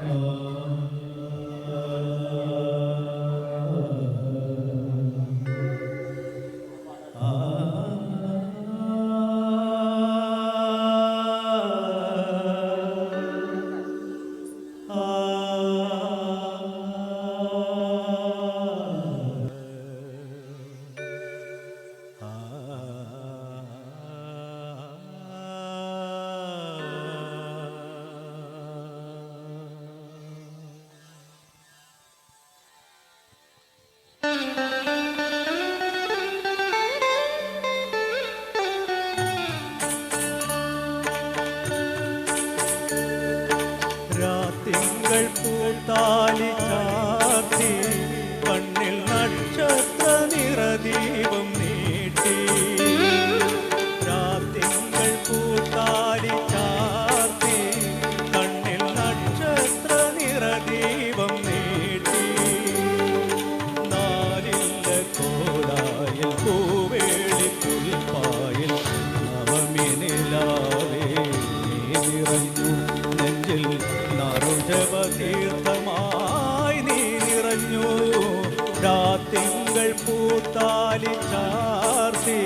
Uh... തിങ്കൾ പൂത്താലി ചാർത്തി.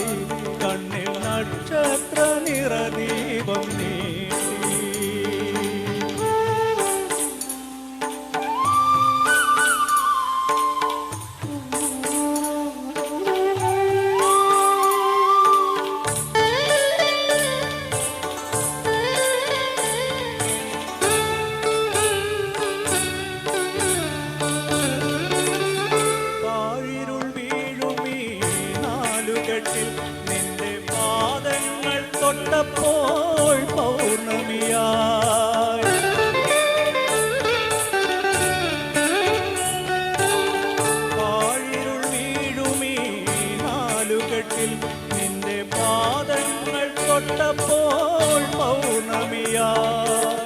നിന്റെ പാദങ്ങൾ തൊട്ടപ്പോൾ പൗർണമിയായി പാഴിരുൾ വീഴുമീ നാലുകെട്ടിൽ നിന്റെ പാദങ്ങൾ തൊട്ടപ്പോൾ പൗർണമിയായി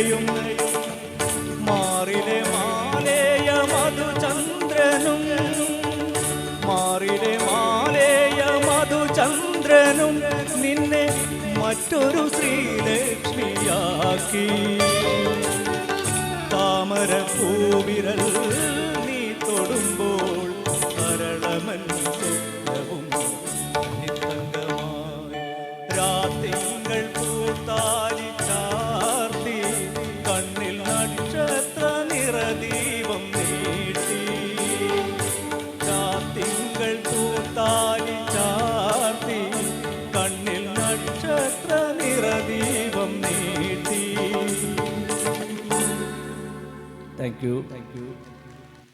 നിറയും മാറിലെ മാലേയ മധുചന്ദ്രനും മാറിലെ മാലേയ മധുചന്ദ്രനും നിന്നെ മറ്റൊരു ശ്രീലക്ഷ്മിയാക്കി. താമരപ്പൂവിരൽ നക്ഷത്ര നിറദീപം നീട്ടി. Thank you thank you